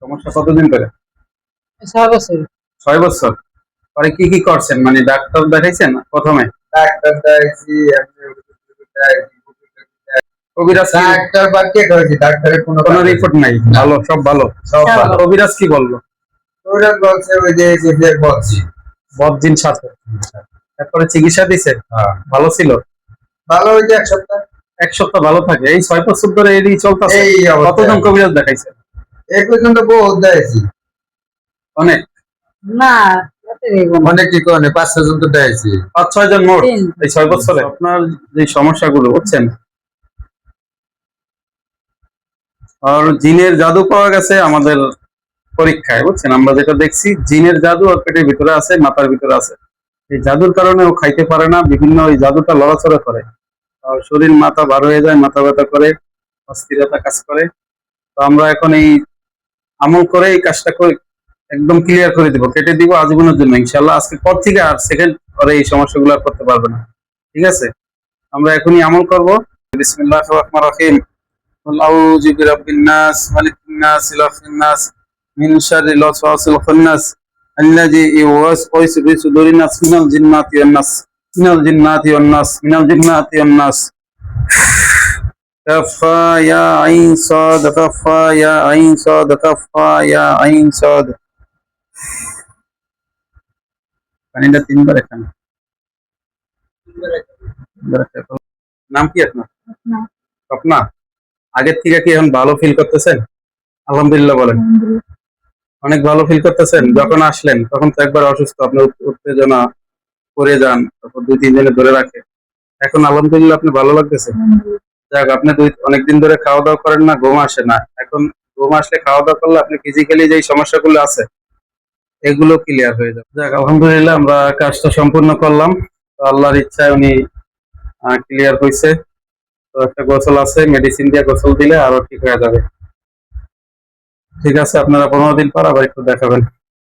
সমস্যা কতদিন ধরে? ছয় বছর। ছয় বছর। পরে কি কি করছেন? মানে ডাক্তার দেখাইছেন প্রথমে? ডাক্তার দেখাইছি। কবিরাজ কি- ডাক্তার বা কে করেছি ডাক্তারের কোনো কোনো রিপোর্ট নাই? ভালো সব ভালো? সব সব ভালো। কবিরাজ কি বলল? ওরা বলছে ওই যে যে যে বলছি বদজিন সাথে। তারপরে চিকিৎসা দিছে? হ্যাঁ। ভালো ছিল? ভালো ওই যে এক সপ্তাহ। এক সপ্তাহ ভালো থাকে। এই ছয় বছর ধরে চলতেছে। এই অবস্থা। কতজন কবিরাজ দেখাইছে? পর্যন্ত অনেক? না। অনেক কি করে পাঁচ ছজন তো দেখাইছি পাঁচ ছয় জন মোট? এই ছয় বছরে? আপনার যে সমস্যাগুলো বুঝছেন? আর জিনের জাদু পাওয়া গেছে আমাদের পরীক্ষায় বুঝছেন? আমরা যেটা দেখছি জিনের জাদু ওর পেটের ভিতরে আছে মাথার ভিতরে আছে। এই জাদুর কারণে ও খাইতে পারে না বিভিন্ন ওই জাদুটা লড়াচড়া করে। আর শরীর মাথা বার হয়ে যায় মাথা ব্যথা করে অস্থিরতা কাজ করে। তো আমরা এখন এই আমল করে এই কাজটা করে একদম ক্লিয়ার করে দিব কেটে দিব আজীবনের জন্য ইনশাল্লাহ আজকে পর থেকে আর সেকেন্ড পরে এই সমস্যাগুলো আর করতে পারবে না ঠিক আছে আমরা এখনই আমল করব বিসমিল্লাহ রহমান রহিম قل أعوذ برب الناس ملك الناس إله الناس من شر الوسواس الخناس الذي يوسوس في صدور الناس من الجنات والناس من الجنات والناس من الجنات والناس كفى يا عين صاد كفى يا عين صاد كفى يا عين صاد পানিটা তিনবার এখানে তিনবার এখানে। নাম কি আপনার না। স্বপ্না আগের থেকে কি এখন ভালো ফিল করতেছেন আলহামদুলিল্লাহ বলেন অনেক ভালো ফিল করতেছেন যখন আসলেন তখন তো একবার অসুস্থ আপনার উত- উত্তেজনা পড়ে যান তারপর দুই তিন দিনে ধরে রাখে এখন আলহামদুলিল্লাহ আপনি ভালো লাগতেছে যাক, আপনি দুই অনেকদিন ধরে খাওয়া দাওয়া করেন না, ঘুম আসে না। এখন ঘুম আসলে খাওয়া দাওয়া করলে আপনি ফিজিক্যালি যে সমস্যাগুলো আছে, এগুলো ক্লিয়ার হয়ে যাবে। যাক, আলহামদুলিল্লাহ আমরা কাজটা সম্পূর্ণ করলাম। আল্লাহর ইচ্ছায় উনি ক্লিয়ার হয়েছে তো একটা গোসল আছে মেডিসিন দিয়ে গোসল দিলে আরও ঠিক হয়ে যাবে। ঠিক আছে, আপনারা পনেরো দিন পর আবার একটু দেখাবেন।